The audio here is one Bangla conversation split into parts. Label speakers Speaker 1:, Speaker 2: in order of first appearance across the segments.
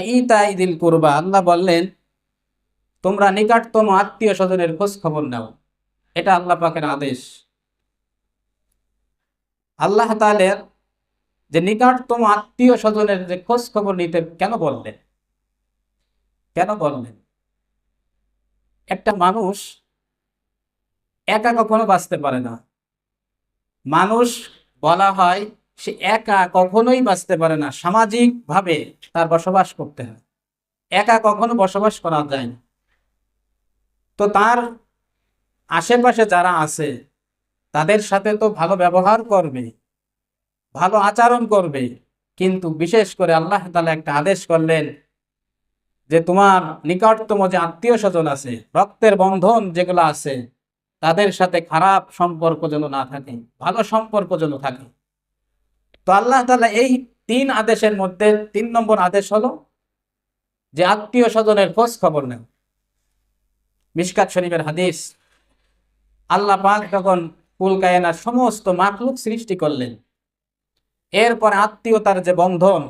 Speaker 1: ইদিল কুরবা, আল্লাহ বললেন, তোমরা নিকটতম আত্মীয় স্বজনের খোঁজ খবর নাও। এটা আল্লাহ পাকের আদেশ। আল্লাহ তালের যে নিকটতম আত্মীয় স্বজনের যে খোঁজ খবর নিতে কেন বললেন? কেন বললেন? একটা মানুষ একা কখনো বাঁচতে পারে না। মানুষ বলা হয় সে একা কখনোই বাঁচতে পারে না। সামাজিক ভাবে তার বসবাস করতে হয়। একা কখনো বসবাস করা যায় না। তো তার আশেপাশে যারা আছে, তাদের সাথে তো ভালো ব্যবহার করবে, ভালো আচরণ করবে, কিন্তু বিশেষ করে আল্লাহ তালা একটা আদেশ করলেন যে তোমার নিকটতম যে আত্মীয় স্বজন আছে, রক্তের বন্ধন যেগুলো আছে, তাদের সাথে খারাপ সম্পর্ক যেন না থাকে, ভালো সম্পর্ক যেন থাকে। তো আল্লাহ তালা এই তিন আদেশের মধ্যে তিন নম্বর আদেশ হলো যে আত্মীয় স্বজনের খোঁজ খবর নেও। মিশকাত শরীফের হাদিস, আল্লাহ পাক যখন কুল কায়নার সমস্ত মাকলুক সৃষ্টি করলেন, এরপর আত্মীয়তার যে বন্ধন,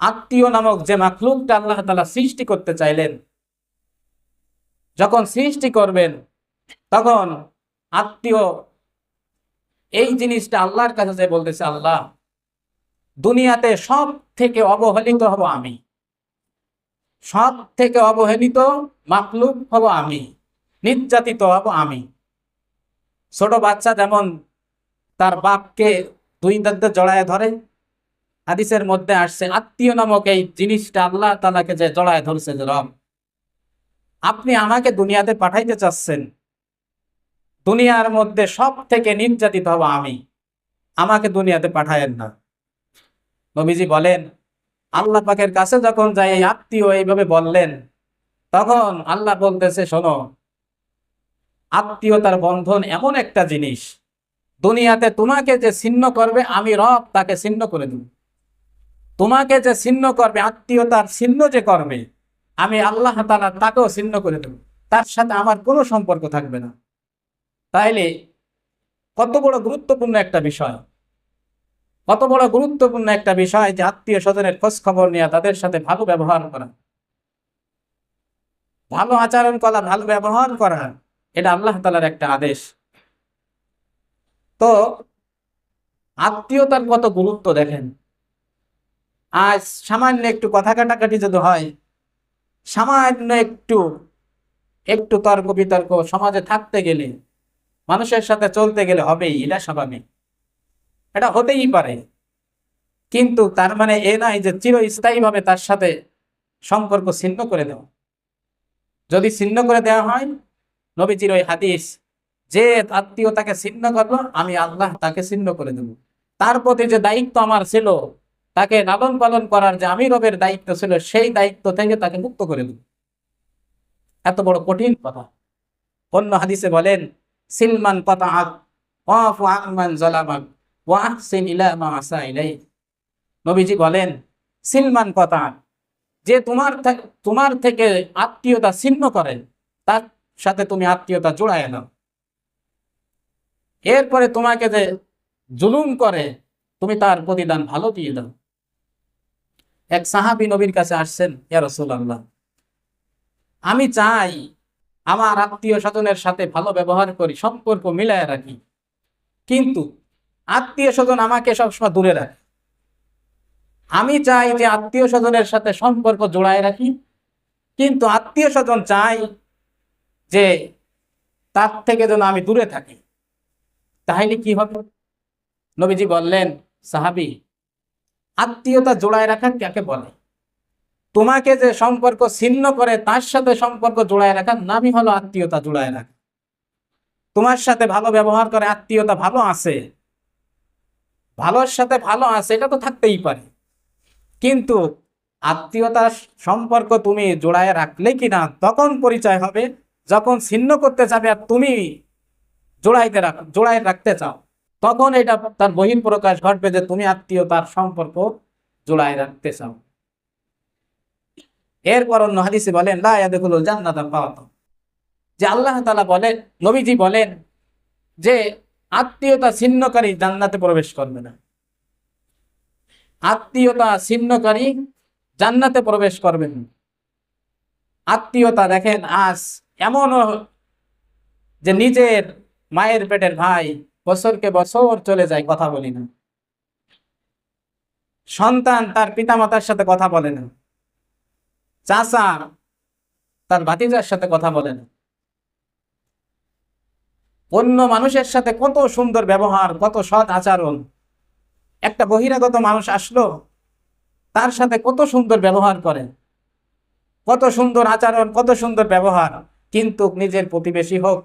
Speaker 1: আত্মীয় নামক যে মাকলুকটা আল্লাহ তালা সৃষ্টি করতে চাইলেন, যখন সৃষ্টি করবেন, তখন আত্মীয় এই জিনিসটা আল্লাহর কাছে যে বলতেছে আল্লাহ, দুনিয়াতে সব থেকে অবহেলিত হব আমি। সব থেকে অবহেলিত মাকলুক হব আমি, নির্যাতিত হব আমি। ছোট বাচ্চা যেমন তার বাপকে দুই দাঁতে জড়ায় ধরে, হাদিসের মধ্যে আসছে, আত্মীয় নামক এই জিনিসটা আল্লাহ তালাকে যে জড়ায় ধরছে যে রব, আপনি আমাকে দুনিয়াতে পাঠাইতে চাচ্ছেন দুনিয়ার মধ্যে সব থেকে নির্যাতিত হব আমি। আমাকে দুনিয়াতে পাঠায়েন না। নবীজি বলেন, আল্লাহ পাকের কাছে যখন যাই এই আত্মীয় এইভাবে বললেন, তখন আল্লাহ বলতেছে, শোনো, আত্মীয়তার বন্ধন এমন একটা জিনিস, দুনিয়াতে তোমাকে যে ছিন্ন করবে, আমি রব তাকে ছিন্ন করে দেব। তোমাকে যে ছিন্ন করবে, আত্মীয়তার ছিন্ন যে করবে, আমি আল্লাহ তালা তাকেও ছিন্ন করে দেব। তার সাথে আমার কোনো সম্পর্ক থাকবে না। তাইলে কত বড় গুরুত্বপূর্ণ একটা বিষয়? কত বড় গুরুত্বপূর্ণ একটা বিষয় যে আত্মীয় স্বজনের খোঁজ খবর নেওয়া তাদের সাথে ভালো ব্যবহার করা। ভালো আচরণ করা, ভালো ব্যবহার করা, এটা আল্লাহ তালার একটা আদেশ। তো আত্মীয়তার কত গুরুত্ব দেখেন? আজ সামান্য একটু কথা কাটাকাটি যদি হয়, সামান্য একটু একটু তর্ক বিতর্ক সমাজে থাকতে গেলে মানুষের সাথে চলতে গেলে হবেই, এটা স্বাভাবিক। এটা হতেই পারে। কিন্তু তার মানে এ নাই যে চিরস্থায়ীভাবে তার সাথে সম্পর্ক ছিন্ন করে দেওয়া। যদি ছিন্ন করে দেওয়া হয়, নবীজির ওই হাদিস, যে আত্মীয়তাকে ছিন্ন করল, আমি আল্লাহ তাকে ছিন্ন করে দেব। তার প্রতি যে দায়িত্ব আমার ছিল, তাকে লালন পালন করার যে আমি রবের দায়িত্ব ছিল, সেই দায়িত্ব থেকে তাকে মুক্ত করে দেব। এত বড় কঠিন কথা। অন্য হাদিসে বলেন সিলমান নবীজি বলেন সিলমান কথা যে তোমার তোমার থেকে আত্মীয়তা ছিন্ন করেন তার সাথে তুমি আত্মীয়তা জোড়ায় নাও। এরপরে তোমাকে যে জুলুম করে, তুমি তার প্রতিদান ভালো দিয়ে দাও। এক সাহাবি নবীর কাছে আসছেন, ইয়া রাসূলুল্লাহ, আমি চাই আমার আত্মীয় স্বজনের সাথে ভালো ব্যবহার করি, সম্পর্ক মিলায় রাখি। কিন্তু আত্মীয় স্বজন আমাকে সবসময় দূরে রাখে। আমি চাই যে আত্মীয় স্বজনের সাথে সম্পর্ক জোড়ায় রাখি, কিন্তু আত্মীয় স্বজন চাই যে তার থেকে যেন আমি দূরে থাকি। তাহলে কি হবে? নবীজি বললেন, সাহাবি, আত্মীয়তা জোড়ায় রাখা কাকে বলে? তোমাকে যে সম্পর্ক ছিন্ন করে তার সাথে সম্পর্ক জোড়ায় রাখার নামই হলো আত্মীয়তা জোড়ায় রাখা। তোমার সাথে ভালো ব্যবহার করে আত্মীয়তা ভালো আছে। ভালোর সাথে ভালো আছে, এটা তো থাকতেই পারে। কিন্তু আত্মীয়তার সম্পর্ক তুমি জোড়ায় রাখলে কিনা তখন পরিচয় হবে, যখন ছিন্ন করতে যাবে আর তুমি জোড়াইতে রাখ, জোড়ায় রাখতে চাও, তখন এটা তার বহির প্রকাশ ঘটবে যে তুমি আত্মীয়তার সম্পর্ক জোড়ায় রাখতে চাও। এরপর অন্য হাদিসে বলেন যে আল্লাহ তালা বলেন, নবীজি বলেন যে আত্মীয়তা ছিন্নকারী জান্নাতে প্রবেশ করবে না। আত্মীয়তা ছিন্নকারী জান্নাতে প্রবেশ করবেন আত্মীয়তা দেখেন আজ এমনও যে নিজের মায়ের পেটের ভাই বছরকে বছর চলে যায়, কথা বলি না। সন্তান তার পিতামাতার সাথে কথা বলে না। চাচা তার ভাতিজার সাথে কথা বলে না অন্য মানুষের সাথে কত সুন্দর ব্যবহার, কত সৎ আচরণ। একটা বহিরাগত মানুষ আসলো, তার সাথে কত সুন্দর ব্যবহার করে। কত সুন্দর আচরণ, কত সুন্দর ব্যবহার। কিন্তু নিজের প্রতিবেশী হোক,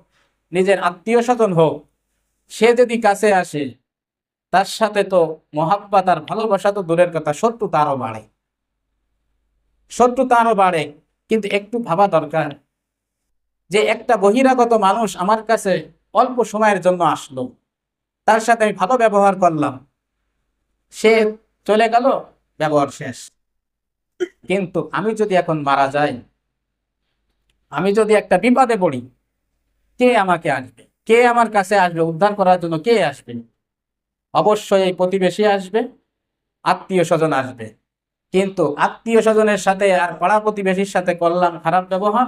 Speaker 1: নিজের আত্মীয় স্বজন হোক, সে যদি কাছে আসে, তার সাথে তো মহাব্বা তার ভালোবাসা তো দূরের কথা, শত্রুতা তারও বাড়ে। শত্রুতা আরও বাড়ে, কিন্তু একটু ভাবা দরকার যে একটা বহিরাগত মানুষ আমার কাছে অল্প সময়ের জন্য আসলো। তার সাথে আমি ভালো ব্যবহার করলাম। সে চলে গেল, ব্যবহার শেষ। কিন্তু আমি যদি এখন মারা যাই, আমি যদি একটা বিপদে পড়ি, কে আমাকে আসবে? কে আমার কাছে আসবে? উদ্ধার করার জন্য কে আসবে? অবশ্যই এই প্রতিবেশী আসবে আত্মীয় স্বজন আসবে। কিন্তু আত্মীয় স্বজনের সাথে আর পাড়া প্রতিবেশীর সাথে করলাম খারাপ ব্যবহার।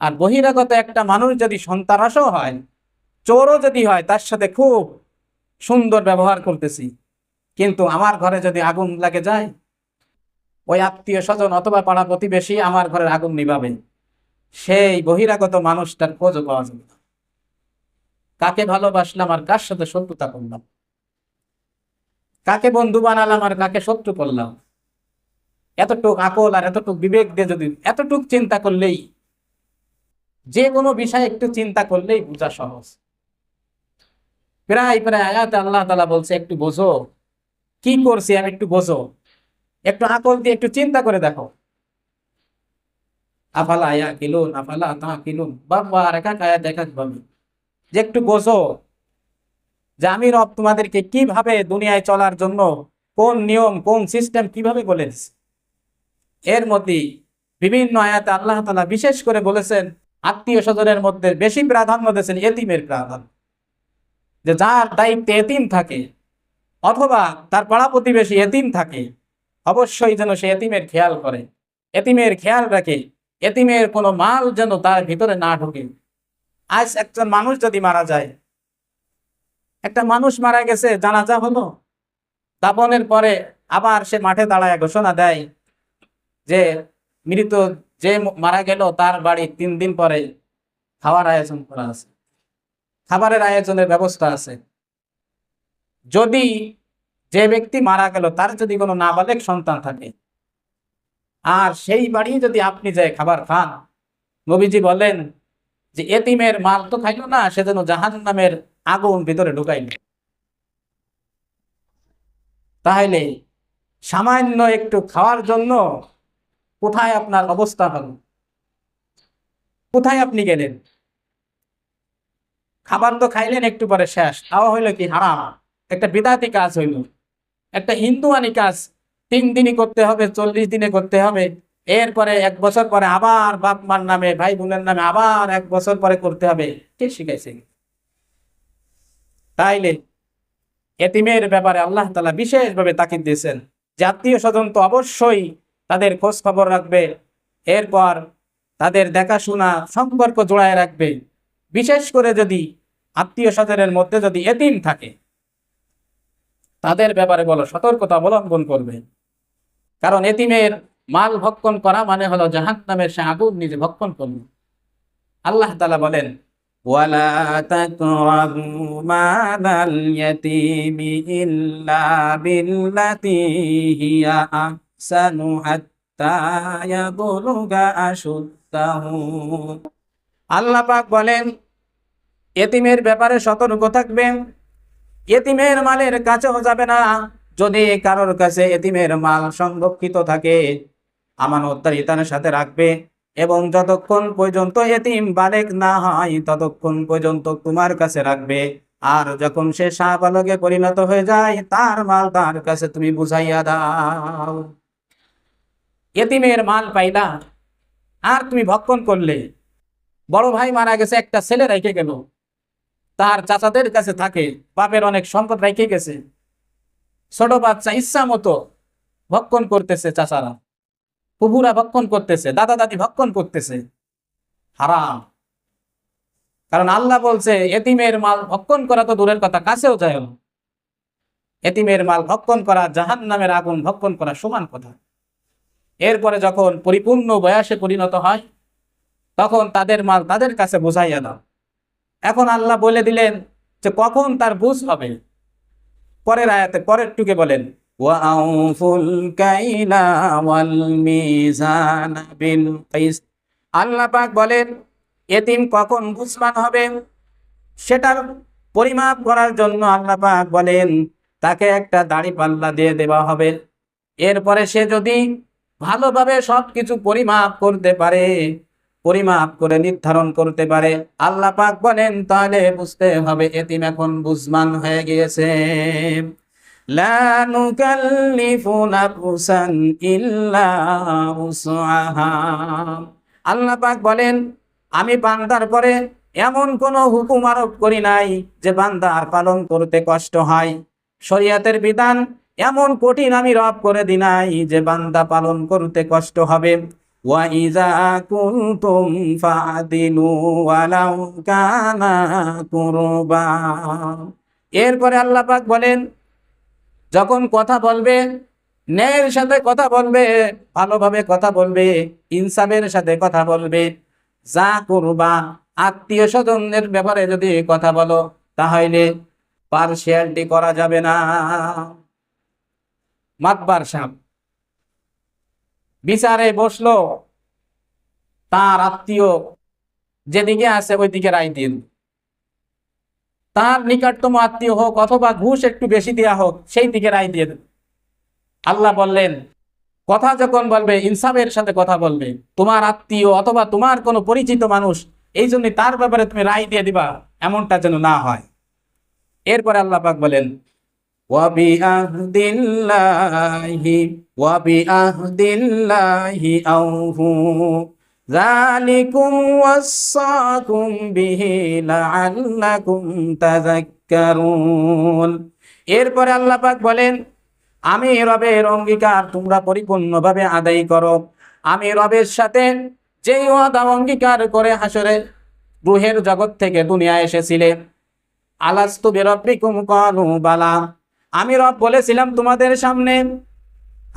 Speaker 1: আর বহিরাগত একটা মানুষ যদি সন্তানাসও হয়, চোরও যদি হয়, তার সাথে খুব সুন্দর ব্যবহার করতেছি। কিন্তু আমার ঘরে যদি আগুন লাগে যায়, ওই আত্মীয় স্বজন অথবা পাড়া প্রতিবেশী আমার ঘরের আগুন নিভাবে। সেই বহিরাগত মানুষটার খোঁজও পাওয়া যাবে না। কাকে ভালোবাসলাম আর কার সাথে শত্রুতা করলাম? কাকে বন্ধু বানালাম আর কাকে শত্রু করলাম? এতটুক আকল আর এতটুক বিবেক দিয়ে যদি এতটুক চিন্তা করলেই, যে কোনো বিষয় একটু চিন্তা করলেই বোঝা সহজ। প্রায় প্রায় আয়াতে আল্লাহ তালা বলছে, একটু বোঝো। কি করছি আমি একটু বোঝো। একটু আকল দিয়ে একটু চিন্তা করে দেখো। আফালা আয়া কিলুন আফালা তা কিলুন বাবা আর একা কায়া দেখা ভাবে যে একটু বোঝো যে আমি রব তোমাদেরকে কীভাবে দুনিয়ায় চলার জন্য কোন নিয়ম, কোন সিস্টেম কীভাবে বলে দিছি এর মধ্যে বিভিন্ন আয়াতে আল্লাহ তালা বিশেষ করে বলেছেন, আত্মীয় স্বজনের মধ্যে বেশি প্রাধান্য দিয়েছেন এতিমের প্রাধান্য। যে যার দায়িত্বে এতিম থাকে, অথবা তার পাড়া প্রতিবেশী এতিম থাকে, অবশ্যই যেন সে এতিমের খেয়াল করে। এতিমের খেয়াল রাখে, এতিমের কোনো মাল যেন তার ভিতরে না ঢোকে। আজ একজন মানুষ যদি মারা যায়, একটা মানুষ মারা গেছে, জানাজা হলো দাপনের পরে আবার সে মাঠে দাঁড়ায়, ঘোষণা দেয় যে মৃত যে মারা গেল, তার বাড়ি তিন দিন পরে খাওয়ার আয়োজন করা আছে। খাবারের আয়োজনের ব্যবস্থা আছে। যদি যে ব্যক্তি মারা গেল, তার যদি কোনো নাবালেক সন্তান থাকে, আর সেই বাড়ি যদি আপনি যায় খাবার খান, নবীজি বলেন যে এতিমের মাল তো খাইলো না সেজন্য জাহান নামের আগুন ভিতরে ঢুকাইল। তাহলে সামান্য একটু খাওয়ার জন্য কোথায় আপনার অবস্থা হলো? কোথায় আপনি গেলেন? খাবার তো খাইলেন একটু পরে শেষ। খাওয়া হইল কি হারাম? একটা বিদাতি কাজ হইল। একটা হিন্দুয়ানি কাজ। তিন দিনই করতে হবে, চল্লিশ দিনে করতে হবে। এরপরে এক বছর পরে আবার বাপ মার নামে, ভাই বোনের নামে আবার এক বছর পরে করতে হবে। কে শিখাইছে? তাইলে এতিমের ব্যাপারে আল্লাহ তালা বিশেষভাবে তাকিদ দিয়েছেন। জাতীয় স্বজন তো অবশ্যই তাদের খোঁজ খবর রাখবে এরপর তাদের দেখাশোনা সম্পর্ক জোড়ায় রাখবে বিশেষ করে যদি আত্মীয় স্বজনের মধ্যে যদি এতিম থাকে তাদের ব্যাপারে বলো সতর্কতা অবলম্বন করবে কারণ এতিমের মাল ভক্ষণ করা মানে হলো জাহান নামের সে আগুন নিজে ভক্ষণ করবে আল্লাহ তালা বলেন ولا تقربوا مال اليتيم إلا بالتي هي أحسن حتى يبلغ أشده আল্লাহ পাক বলেন এতিমের ব্যাপারে সতর্ক থাকবেন এতিমের মালের কাছেও যাবে না যদি কারোর কাছে এতিমের মাল সংরক্ষিত থাকে আমানতদারিতার সাথে রাখবে এবং যতক্ষণ পর্যন্ত এতিম বালেক না হয় ততক্ষণ পর্যন্ত তোমার কাছে রাখবে আর যখন সে শাহবালকে পরিণত হয়ে যায় তার মাল তার কাছে তুমি বুঝাইয়া দাও এতিমের মাল পাইলা। আর তুমি ভক্ষণ করলে। বড় ভাই মারা গেছে, একটা ছেলে রেখে গেল। তার চাচাদের কাছে থাকে, বাপের অনেক সম্পদ রেখে গেছে। ছোট বাচ্চা ইচ্ছা মতো ভক্ষণ করতেছে চাচারা। কুকুরা ভক্ষণ করতেছে, দাদা দাদি ভক্ষণ করতেছে। হারাম। কারণ আল্লাহ বলছে, এতিমের মাল ভক্ষণ করা তো দূরের কথা, কাছেও যায় এতিমের মাল ভক্ষণ করা জাহান নামের আগুন, ভক্ষণ করা সমান কথা। এরপরে যখন পরিপূর্ণ বয়সে পরিণত হয়, তখন তাদের মাল তাদের কাছে বোঝাইয়া দাও। এখন আল্লাহ বলে দিলেন যে কখন তার বুঝ হবে। পরের আয়াতে পরের টুকে বলেন আল্লাহ পাক বলেন এতিম কখন বুঝমান হবে? সেটার পরিমাপ করার জন্য আল্লাহ পাক বলেন, তাকে একটা দাড়ি পাল্লা দিয়ে দেওয়া হবে। এরপরে সে যদি ভালোভাবে সবকিছু পরিমাপ করতে পারে, পরিমাপ করে নির্ধারণ করতে পারে। আল্লাহ পাক বলেন, তাহলে বুঝতে হবে এতিম এখন বুঝমান হয়ে গিয়েছে। লা ইল্লা আল্লাহ পাক বলেন, আমি বান্দার পরে এমন কোন হুকুম আরোপ করি নাই যে বান্দার পালন করতে কষ্ট হয়। শরিয়াতের বিধান এমন কঠিন আমি রব করে দি নাই যে বান্দা পালন করতে কষ্ট হবে وَإِذَا كُنْتُمْ فَعْدِلُوا وَلَوْ كَانَ قُرْبًا এরপরে আল্লাহ পাক বলেন যখন কথা বলবে ন্যায়ের সাথে কথা বলবে ভালোভাবে কথা বলবে ইনসাফের সাথে কথা বলবে যা করবা আত্মীয় স্বজনের ব্যাপারে যদি কথা বলো তাহলে পার্সিয়ালিটি করা যাবে না মাতবার সাহেব বিচারে বসল তার আত্মীয়, যেদিকে আছে ওইদিকে রায় দিন। তার নিকটতম আত্মীয় হোক অথবা ঘুষ একটু বেশি দেওয়া হোক সেই দিকে রায় দিয়ে আল্লাহ বললেন, কথা যখন বলবে, ইনসাফের সাথে কথা বলবে। তোমার আত্মীয় অথবা তোমার কোনো পরিচিত মানুষ, এই জন্য তার ব্যাপারে তুমি রায় দিয়ে দিবা, এমনটা যেন না হয়। এরপরে আল্লাহ পাক বলেন وبعهد الله وبعهد الله أوفوا ذلكم وصاكم به لعلكم تذكرون এরপরে আল্লাহ পাক বলেন আমি রবের অঙ্গীকার তোমরা পরিপূর্ণভাবে আদায় করো আমি রবের সাথে যেই ওয়াদা অঙ্গীকার করে হাসরে রুহের জগৎ থেকে দুনিয়া এসেছিলে আলাস্তু বিরব্বিকুম কালু বালা আমি রব বলেছিলাম তোমাদের সামনে।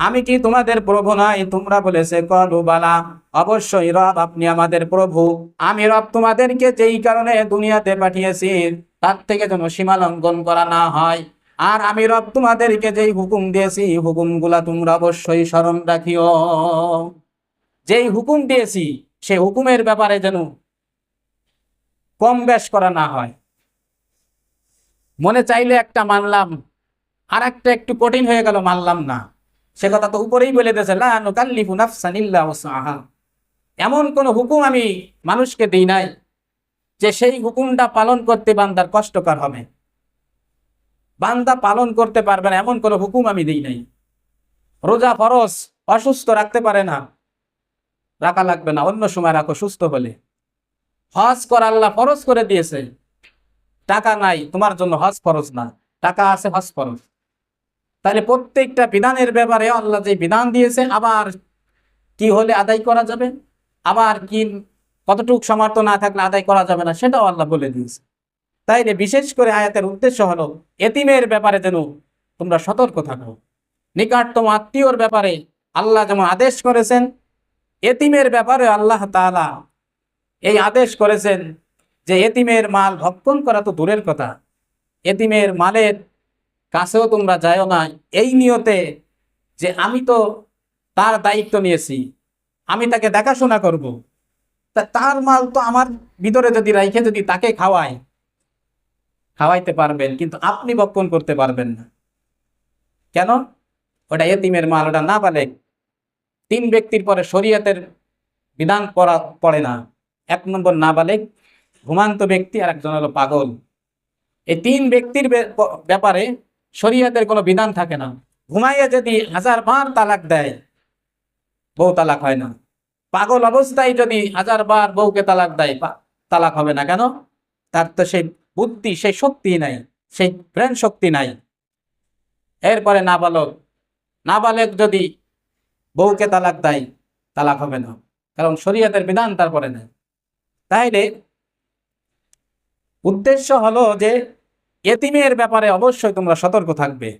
Speaker 1: আমি কি তোমাদের প্রভু নাই তোমরা বলেছে, কলু বালা, অবশ্যই রব আপনি আমাদের প্রভু। আমি রব তোমাদেরকে যেই কারণে দুনিয়াতে পাঠিয়েছি, তার থেকে যেন সীমা লঙ্ঘন করা না হয়। আর আমি রব তোমাদেরকে যেই হুকুম দিয়েছি হুকুমগুলা তোমরা অবশ্যই স্মরণ রাখিও। যেই হুকুম দিয়েছি সেই হুকুমের ব্যাপারে যেন কম বেশ করা না হয়। মনে চাইলে একটা মানলাম আর একটা একটু কঠিন হয়ে গেল, মানলাম না। সে কথা তো উপরেই বলে দিয়েছে এমন কোন হুকুম আমি মানুষকে দিই নাই যে সেই হুকুমটা পালন করতে বান্দার কষ্টকর হবে। বান্দা পালন করতে পারবে না, এমন কোন হুকুম আমি দিই নাই। রোজা ফরজ, অসুস্থ রাখতে পারে না। রাখা লাগবে না, অন্য সময় রাখো সুস্থ হলে। হজ কর আল্লাহ ফরজ করে দিয়েছে। টাকা নাই, তোমার জন্য হজ ফরজ না। টাকা আছে, হজ ফরজ। তাহলে প্রত্যেকটা বিধানের ব্যাপারে আল্লাহ যে বিধান দিয়েছে, আবার কি হলে আদায় করা যাবে? আবার কি কতটুকু সমর্থ না থাকলে আদায় করা যাবে না, সেটাও আল্লাহ বলে দিয়েছে। তাইলে বিশেষ করে আয়াতের উদ্দেশ্য হলো, এতিমের ব্যাপারে যেন তোমরা সতর্ক থাকো। নিকটতম আত্মীয়র ব্যাপারে আল্লাহ যেমন আদেশ করেছেন, এতিমের ব্যাপারে আল্লাহ তাআলা এই আদেশ করেছেন যে, এতিমের মাল ভক্ষণ করা তো দূরের কথা। এতিমের মালের কাছেও তোমরা যাও না এই নিয়তে যে আমি তো তার দায়িত্ব নিয়েছি, আমি তাকে দেখাশোনা করব। তা তার মাল তো আমার ভিতরে যদি রাইখে যদি তাকে খাওয়ায়, খাওয়াইতে পারবেন, কিন্তু আপনি বক্ষণ করতে পারবেন না। কেন? ওটা এতিমের মাল, ওটা না পালে তিন ব্যক্তির পরে শরীয়তের বিধান করা পড়ে না। এক নম্বর না বালেক ঘুমান্ত ব্যক্তি আর একজন হলো পাগল। এই তিন ব্যক্তির ব্যাপারে শরীয়তের কোনো বিধান থাকে না। ঘুমাইয়া যদি হাজার বার তালাক দেয়, বউ তালাক হয় না। পাগল অবস্থায় যদি হাজার বার বউকে তালাক দেয় তালাক হবে না কেন? তার তো সেই বুদ্ধি, সেই শক্তি নাই, সেই ব্রেন শক্তি নাই। এরপরে নাবালক নাবালক যদি বউকে তালাক দেয়, তালাক হবে না। কারণ শরীয়তের বিধান তারপরে নেই। তাইলে উদ্দেশ্য হলো যে এতিমের ব্যাপারে অবশ্যই তোমরা সতর্ক থাকবে।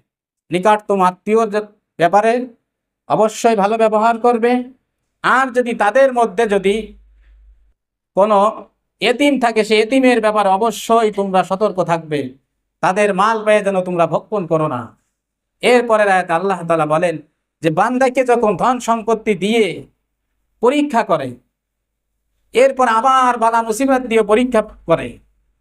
Speaker 1: নিকটতম আত্মীয়র ব্যাপারে অবশ্যই ভালো ব্যবহার করবে। আর যদি তাদের মধ্যে যদি কোনো এতিম থাকে, সে এতিমের ব্যাপারে অবশ্যই তোমরা সতর্ক থাকবে। তাদের মাল পেয়ে যেন তোমরা ভক্ষণ করো না। এরপরে রায়ত আল্লাহ তালা বলেন যে, বান্দাকে যখন ধন সম্পত্তি দিয়ে পরীক্ষা করে, এরপর আবার বালা মুসিবত দিয়ে পরীক্ষা করে।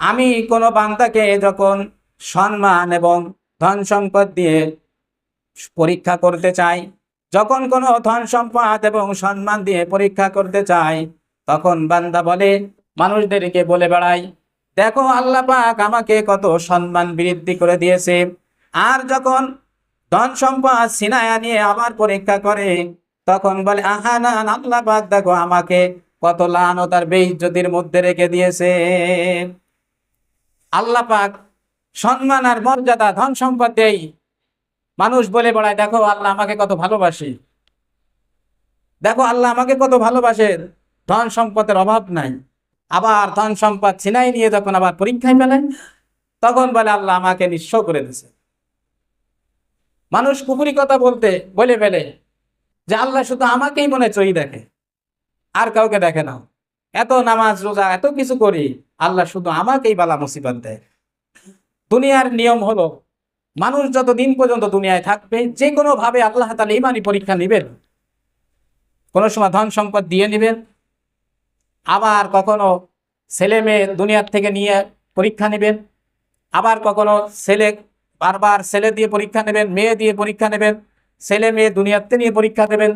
Speaker 1: আমি কোনো বান্দাকে যখন সম্মান এবং ধন সম্পদ দিয়ে পরীক্ষা করতে চাই, যখন কোনো ধন সম্পদ এবং সম্মান দিয়ে পরীক্ষা করতে চাই, তখন বান্দা বলে, মানুষদেরকে বলে বেড়াই, দেখো আল্লাহ পাক আমাকে কত সম্মান বৃদ্ধি করে দিয়েছে। আর যখন ধন সম্পদ সিনায়া নিয়ে আবার পরীক্ষা করে, তখন বলে, আহা না আল্লাহ পাক দেখো আমাকে কত লান তার বেইজ্জতির মধ্যে রেখে দিয়েছে। আল্লাহ পাক সম্মান আর মর্যাদা, ধন সম্পদ দেই মানুষ বলে বেড়ায়, দেখো আল্লাহ আমাকে কত ভালোবাসে। দেখো আল্লাহ আমাকে কত ভালোবাসে, ধন সম্পদের অভাব নাই। আবার ধন সম্পদ ছিনাই নিয়ে যখন আবার পরীক্ষায় ফেলে, তখন বলে আল্লাহ আমাকে নিঃস্ব করে দিছে মানুষ কুকুরি কথা বলতে, বলে ফেলে যে আল্লাহ শুধু আমাকেই মনে চই দেখে, আর কাউকে দেখে না। এত নামাজ, রোজা, এত কিছু করি আল্লাহ শুধু আমাকেই বালা মুসিবত দেয়। দুনিয়ার নিয়ম হলো, মানুষ যত দিন পর্যন্ত দুনিয়ায় থাকবে যে কোনো ভাবে আল্লাহ তালা ইমানি পরীক্ষা নেবেন। কোনো সময় ধন সম্পদ দিয়ে নেবেন। আবার কখনো ছেলে মেয়ে দুনিয়ার থেকে নিয়ে পরীক্ষা নেবেন। আবার কখনো ছেলে বারবার ছেলে দিয়ে পরীক্ষা নেবেন, মেয়ে দিয়ে পরীক্ষা নেবেন, ছেলে মেয়ে দুনিয়াতে নিয়ে পরীক্ষা দেবেন।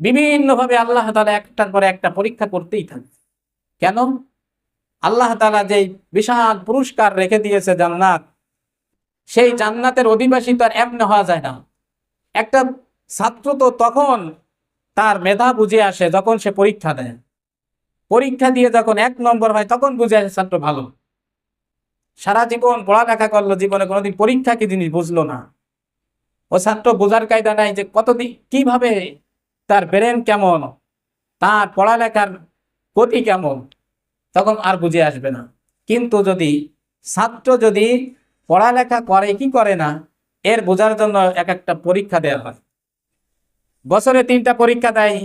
Speaker 1: বিভিন্নভাবে আল্লাহ তালা একটার পরে একটা পরীক্ষা করতেই থাকবে। কেন? আল্লাহ তালা যেই বিশাল পুরস্কার রেখে দিয়েছে জান্নাত, সেই জান্নাতের অধিবাসী তো আর এমনি হওয়া যায় না। একটা ছাত্র তো তখন তার মেধা বুঝে আসে যখন সে পরীক্ষা দেয়। পরীক্ষা দিয়ে যখন এক নম্বর হয় তখন বুঝে আসে ছাত্র ভালো। সারা জীবন পড়ালেখা করল, জীবনে কোনোদিন পরীক্ষা কি জিনিস বুঝলো না। ও ছাত্র বোঝার কায়দা নাই যে কতদিন, কীভাবে তার ব্রেন কেমন, তার পড়ালেখার গতি কেমন। তখন আর বুঝে আসবে না। কিন্তু যদি ছাত্র যদি পড়ালেখা করে, কি করে না, এর বোঝার জন্য এক একটা পরীক্ষা দেওয়া হয়। বছরে তিনটা পরীক্ষা দেয়,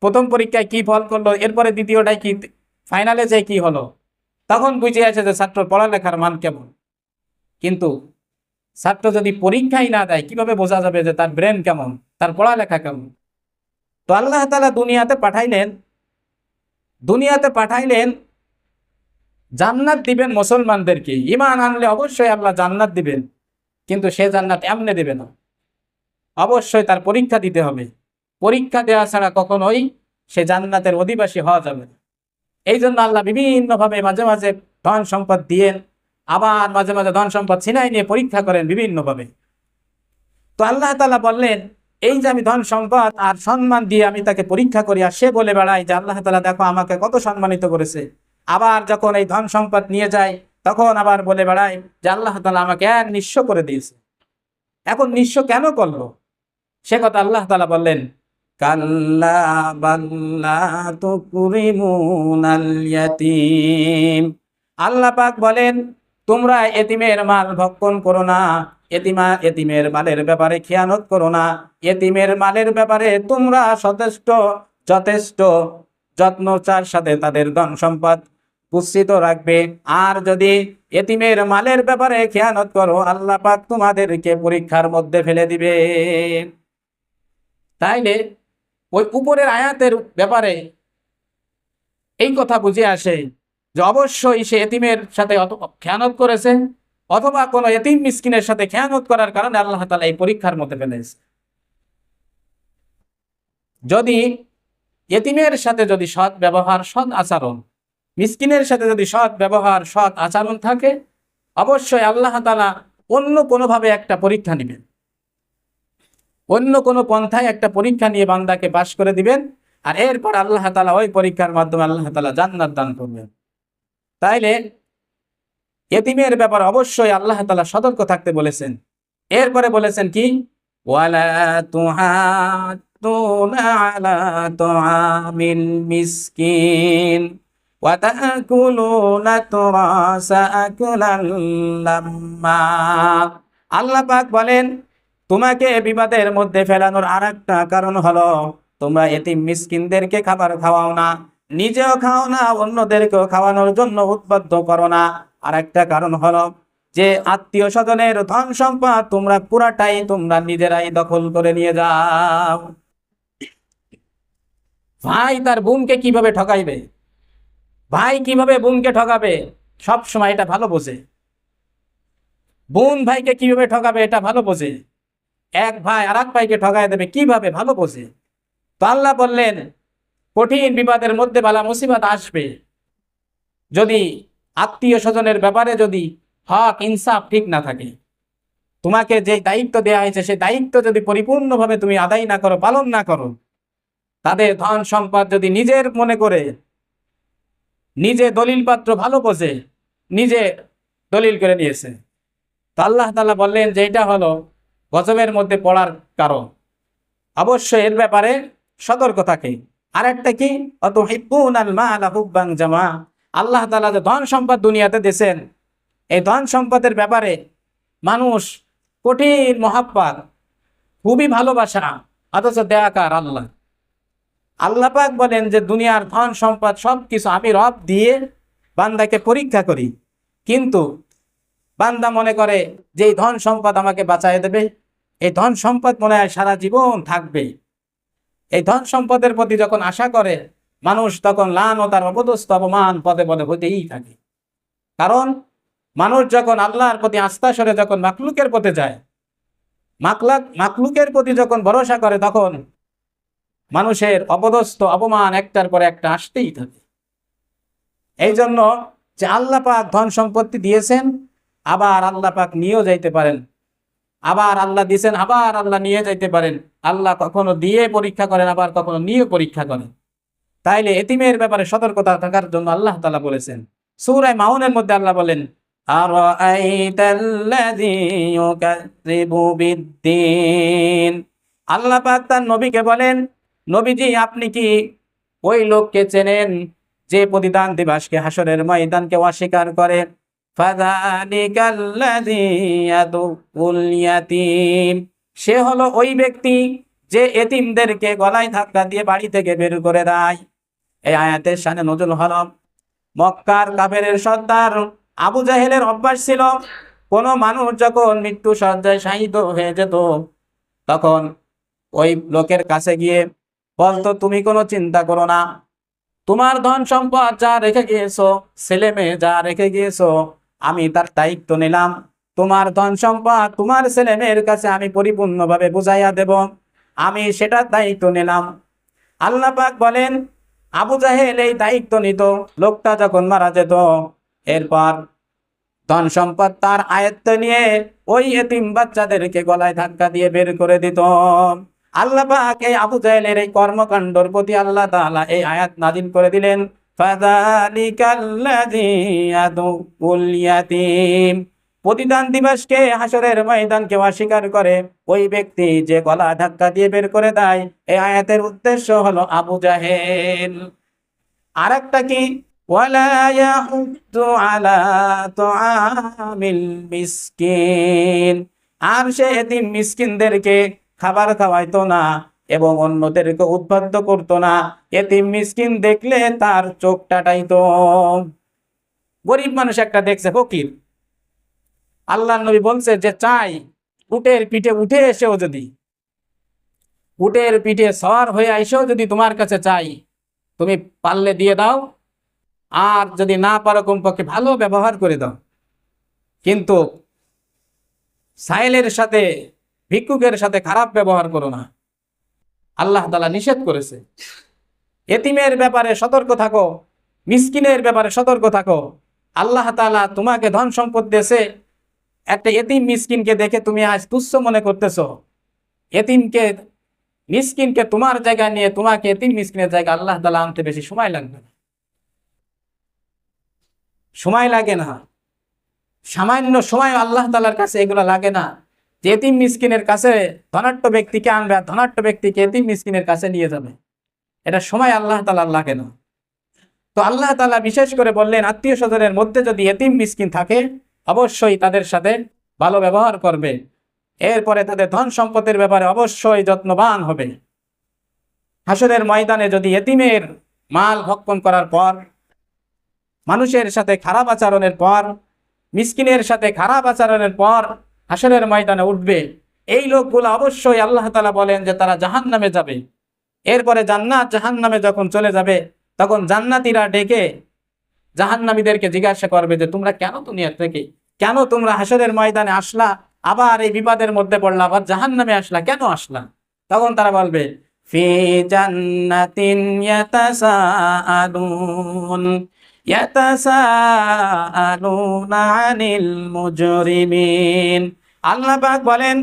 Speaker 1: প্রথম পরীক্ষায় কি ফল করল, এরপরে দ্বিতীয়টায় কি, ফাইনালে যে কি হলো, তখন বুঝে আছে যে ছাত্র পড়ালেখার মান কেমন। কিন্তু ছাত্র যদি পরীক্ষাই না দেয়, কীভাবে বোঝা যাবে যে তার ব্রেন কেমন, তার পড়ালেখা কেমন? তো আল্লাহ তালা দুনিয়াতে পাঠাইলেন দুনিয়াতে পাঠাইলেন জান্নাত দিবেন মুসলমানদেরকে। ইমান আনলে অবশ্যই আল্লাহ জান্নাত দিবেন, কিন্তু সে জান্নাত এমনে দেবে না। অবশ্যই তার পরীক্ষা দিতে হবে। পরীক্ষা দেওয়া ছাড়া কখনোই সে জান্নাতের অধিবাসী হওয়া যাবে এই জন্য আল্লাহ বিভিন্নভাবে মাঝে মাঝে ধন সম্পদ দিয়েন, আবার মাঝে মাঝে ধন সম্পদ ছিনাই নিয়ে পরীক্ষা করেন বিভিন্নভাবে। তো আল্লাহ তালা বললেন, এই যে আমি ধন সম্পদ আর সম্মান দিয়ে আমি তাকে পরীক্ষা করি, আর সে বলে বেড়াই যে আল্লাহ তালা দেখো আমাকে কত সম্মানিত করেছে। আবার যখন এই ধন সম্পদ নিয়ে যায়, তখন আবার বলে বেড়াই যে আল্লাহ তালা আমাকে এক নিঃস্ব করে দিয়েছে। এখন নিঃস্ব কেন করল? সে কথা আল্লাহ তালা বললেন আল্লাহ পাক বলেন, তোমরা এতিমের মাল ভক্ষণ করো না, এতিমা এতিমের মালের ব্যাপারে খেয়ানত করো না, এতিমের মালের ব্যাপারে তোমরা যথেষ্ট যথেষ্ট, যত্নচার সাথে তাদের ধন সম্পদ পুষ্টিত রাখবে। আর যদি এতিমের মালের ব্যাপারে খেয়ানত করো, আল্লাহ পাক তোমাদেরকে পরীক্ষার মধ্যে ফেলে দিবে। তাইলে ওই উপরের আয়াতের ব্যাপারে এই কথা বুঝে আসে যে অবশ্যই সে এতিমের সাথে খেয়ানত করেছে, অথবা কোনো এতিম মিসকিনের সাথে খেয়ানত করার কারণে আল্লাহ তালা এই পরীক্ষার মধ্যে ফেলেছে যদি এতিমের সাথে যদি সৎ ব্যবহার, সৎ আচরণ মিসকিনের সাথে যদি সৎ ব্যবহার, সৎ আচরণ থাকে, অবশ্যই আল্লাহ তালা অন্য কোনোভাবে একটা পরীক্ষা নেবেন। অন্য কোনো পন্থায় একটা পরীক্ষা নিয়ে বান্দাকে পাশ করে দিবেন, আর এরপর আল্লাহ তালা ওই পরীক্ষার মাধ্যমে আল্লাহ তালা জান্নাত দান করবেন। তাইলে এতিমের ব্যাপার অবশ্যই আল্লাহ তালা সতর্ক থাকতে বলেছেন। এরপরে বলেছেন কি? ওয়ালা তুআমিল মিসকিন। তুরাসা আকলাল আল্লাহ পাক বলেন, তোমাকে বিবাদের মধ্যে ফেলানোর আর একটা কারণ হলো, তোমরা এতিম মিসকিনদেরকে খাবার খাওয়াও না, নিজেও খাও না, অন্যদেরকেও খাওয়ানোর জন্য উদ্বুদ্ধ করো না। আর একটা কারণ হলো যে, আত্মীয় স্বজনের ধন সম্পদ তোমরা পুরাটাই তোমরা নিজেরাই দখল করে নিয়ে যাও। ভাই, তার বোনকে কীভাবে ঠকাইবে? ভাই কীভাবে বোনকে ঠকাবে? সব সময় এটা ভালো বোঝে। বোন ভাইকে কীভাবে ঠকাবে এটা ভালো বোঝে। এক ভাই আর এক ভাইকে ঠকাই দেবে কীভাবে ভালো বোঝে। তো আল্লাহ বললেন, কঠিন বিবাদের মধ্যে বালা মুসিবত আসবে। যদি আত্মীয় স্বজনের ব্যাপারে যদি হক, ইনসাফ ঠিক না থাকে, তোমাকে যে দায়িত্ব দেওয়া হয়েছে সেই দায়িত্ব যদি পরিপূর্ণভাবে তুমি আদায় না করো, পালন না করো, তাদের ধন সম্পদ যদি নিজের মনে করে নিজে দলিল পাত্র ভালো বোঝে, নিজে দলিল করে নিয়েছে। তো আল্লাহ তালা বললেন যে এটা হলো গজবের মধ্যে পড়ার কারণ। অবশ্যই এর ব্যাপারে সতর্ক থাকে। আর একটা কি? অত মাল হুব্বাং জামা। আল্লাহ তালা যে ধন সম্পদ দুনিয়াতে দিয়েছেন, এই ধন সম্পদের ব্যাপারে মানুষ কঠিন মহাব্বাত, খুবই ভালোবাসা, অথচ দেয়াকার আল্লাহ। আল্লাহ পাক বলেন যে দুনিয়ার ধন সম্পদ সব কিছু আমি রব দিয়ে বান্দাকে পরীক্ষা করি। কিন্তু বান্দা মনে করে যে ধন সম্পদ আমাকে বাঁচায় দেবে, এই ধন সম্পদ মনে হয় সারা জীবন থাকবে। এই ধন সম্পদের প্রতি যখন আশা করে, মানুষ তখন লান ও তার অবদস্ত অপমান পদে পদে হতেই থাকে। কারণ মানুষ যখন আল্লাহর প্রতি আস্থা সরে যখন মাকলুকের পথে যায় মাকলাক মাকলুকের প্রতি যখন ভরসা করে তখন মানুষের অপদস্থ অপমান একটার পর একটা আসতেই থাকে। এই জন্য যে আল্লাহ পাক ধন সম্পত্তি দিয়েছেন, আবার আল্লাহ পাক নিয়েও যাইতে পারেন। আবার আল্লাহ দিয়েছেন, আবার আল্লাহ নিয়ে যাইতে পারেন। আল্লাহ কখনো দিয়ে পরীক্ষা করেন, আবার কখনো নিয়ে পরীক্ষা করেন। তাইলে এতিমের ব্যাপারে সতর্কতা থাকার জন্য আল্লাহ তালা বলেছেন, সূরায়ে মাউনের মধ্যে আল্লাহ বলেন বিদ্দীন আল্লাহ পাক তার নবীকে বলেন নবীজি, আপনি কি ওই লোককে চেনেন যে প্রতিদান দিবাসকে, হাসরের ময়দানকে অস্বীকার করে? সে হলো ওই ব্যক্তি যে এতিমদেরকে গলায় ধাক্কা দিয়ে বাড়ি থেকে বের করে দেয়। এই আয়াতের সামনে নজরুল হল মক্কার কাফেরের সর্দার আবু জাহেলের অভ্যাস ছিল, কোনো মানুষ যখন মৃত্যু সজ্জায় শাহিত হয়ে যেত, তখন ওই লোকের কাছে গিয়ে বলতো, তুমি কোনো চিন্তা করো না। তোমার ধন সম্পদ যা রেখে গিয়েছো, ছেলে মেয়ে যা রেখে গিয়েছো, আমি তার দায়িত্ব নিলাম। তোমার ধন সম্পদ তোমার ছেলে মেয়ের কাছে আমি পরিপূর্ণভাবে বুঝাইয়া দেব। আমি সেটার দায়িত্ব নিলাম। আল্লাহ পাক বলেন, আবু জাহেল এই দায়িত্ব নিত। লোকটা যখন মারা যেত, এরপর ধন সম্পদ তার আয়ত্ত নিয়ে ওই এতিম বাচ্চাদেরকে গলায় ধাক্কা দিয়ে বের করে দিত। আল্লাহ পাক আবু জাহেলের এই কর্মকাণ্ডর প্রতি আল্লাহ তাআলা এই আয়াত নাজিল করে দিলেন প্রতিদান দিবসকে হাসরের ময়দানকে অস্বীকার করে, ওই ব্যক্তি যে গলা ধাক্কা দিয়ে বের করে দেয়, এই আয়াতের উদ্দেশ্য হলো আবু জাহেল। আর একটা কি আর সে এতিম মিসকিনদেরকে খাবার খাওয়াইতো না এবং অন্যদেরকে উদ্বুদ্ধ করতো না। এতিম মিসকিন দেখলে তার চোখ টাটাইতো। গরিব মানুষ একটা দেখছে, ফকির। আল্লাহ নবী বলছে যে, চাই, উটের পিঠে উঠে এসেও যদি, উটের পিঠে সর হয়ে এসেও যদি তোমার কাছে চাই, তুমি পারলে দিয়ে দাও। আর যদি না পারো, কমপক্ষে ভালো ব্যবহার করে দাও। কিন্তু সাইলের সাথে ভিক্ষুকের সাথে খারাপ ব্যবহার করো না। আল্লাহ তালা নিষেধ করেছে। এতিমের ব্যাপারে সতর্ক থাকো, মিসকিনের ব্যাপারে সতর্ক থাকো। আল্লাহ তালা তোমাকে ধন সম্পদ দেশে একটা এতিম মিসকিনকে দেখে তুমি আজ তুচ্ছ মনে করতেছ। এতিমকে, মিসকিনকে তোমার জায়গায় নিয়ে তোমাকে এতিম মিসকিনের জায়গায় আল্লাহ তালা আনতে বেশি সময় লাগবে না। সময় লাগে না। সামান্য সময় আল্লাহ তালার কাছে এগুলো লাগে না। এতিম মিসকিনের কাছে ধনাট্য ব্যক্তিকে আনবে আর ধনাট্য ব্যক্তিকে এতিম মিসকিনের কাছে নিয়ে যাবে। এটা সময় আল্লাহ তালা লাগে না তো আল্লাহ তালা বিশেষ করে বললেন, আত্মীয় স্বজনের মধ্যে যদি এতিম মিসকিন থাকে, অবশ্যই তাদের সাথে ভালো ব্যবহার করবে। এরপরে তাদের ধন সম্পদের ব্যাপারে অবশ্যই যত্নবান হবে। হাসরের ময়দানে যদি এতিমের মাল ভক্ষণ করার পর, মানুষের সাথে খারাপ আচরণের পর, মিসকিনের সাথে খারাপ আচরণের পর হাসরের ময়দানে উঠবে। এই লোকগুলো অবশ্যই আল্লাহ তালা বলেন যে তারা জাহান নামে যাবে। এরপরে জান্নাত জাহান নামে যখন চলে যাবে, তখন জান্নাতিরা ডেকে জাহান্নামীদেরকে জিজ্ঞাসা করবে যে, তোমরা কেন দুনিয়া থেকে? কেন তোমরা হাসরের ময়দানে আসলা? আবার এই বিপদের মধ্যে পড়লা, আবার জাহান নামে আসলা? কেন আসলা? তখন তারা বলবে, ফি জান্নাতিন আনিল মুজরিমিন। আল্লাহ পাক বলেন,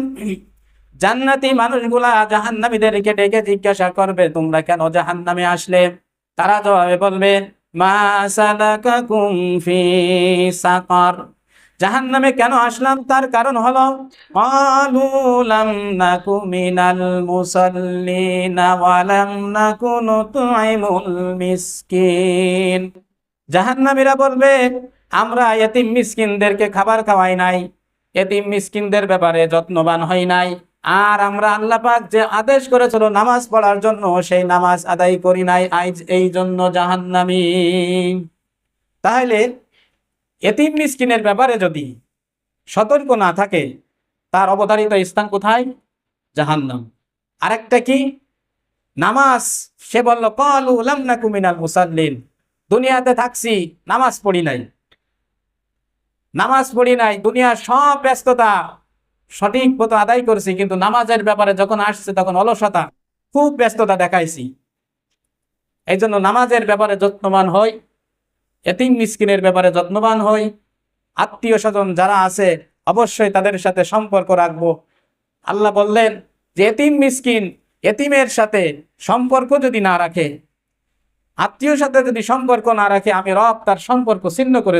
Speaker 1: জান্নাতি মানুষগুলা জাহান্নামীদেরকে ডেকে জিজ্ঞাসা করবে, তোমরা কেন জাহান্নামে আসলে? তারা জবাবে বলবে, মা সালাকাকুম ফি সাকার। জাহান্নামে কেন আসলাম? তার কারণ হলো ক্বালু লাম নাকু মিনাল মুসাল্লিনা ওয়া লাম নাকু নুতঈমুল মিসকিন। জাহান্নামীরা বলবে, আমরা এতিম মিসকিনদেরকে খাবার খাওয়াই নাই। এতিম মিসকিনদের ব্যাপারে যত্নবান হই নাই। আর আমরা আল্লাহ পাক যে আদেশ করেছিল নামাজ পড়ার জন্য, সেই নামাজ আদায় করি নাই। আইজ এই জন্য জাহান্নামী। তাহলে এতিম মিসকিনের ব্যাপারে যদি সতর্ক না থাকে, তার অবতারিত স্থান কোথায়? জাহান্নাম। আরেকটা কি? নামাজ, সে বলল, কল উলাম না কুমিনাল মুসাল্লিন। দুনিয়াতে থাকছি, নামাজ পড়ি নাই। নামাজ পড়ি নাই, দুনিয়ার সব ব্যস্ততা সঠিক মতো আদায় করছি, কিন্তু নামাজের ব্যাপারে যখন আসছে তখন অলসতা, খুব ব্যস্ততা দেখাইছি। এই জন্য নামাজের ব্যাপারে যত্নবান হই, এতিম মিসকিনের ব্যাপারে যত্নবান হই, আত্মীয় স্বজন যারা আছে, অবশ্যই তাদের সাথে সম্পর্ক রাখব। আল্লাহ বললেন যে, এতিম মিসকিন এতিমের সাথে সম্পর্ক যদি না রাখে আত্মীয় সাথে যদি সম্পর্ক না রাখে, আমি রব তার সম্পর্ক ছিন্ন করে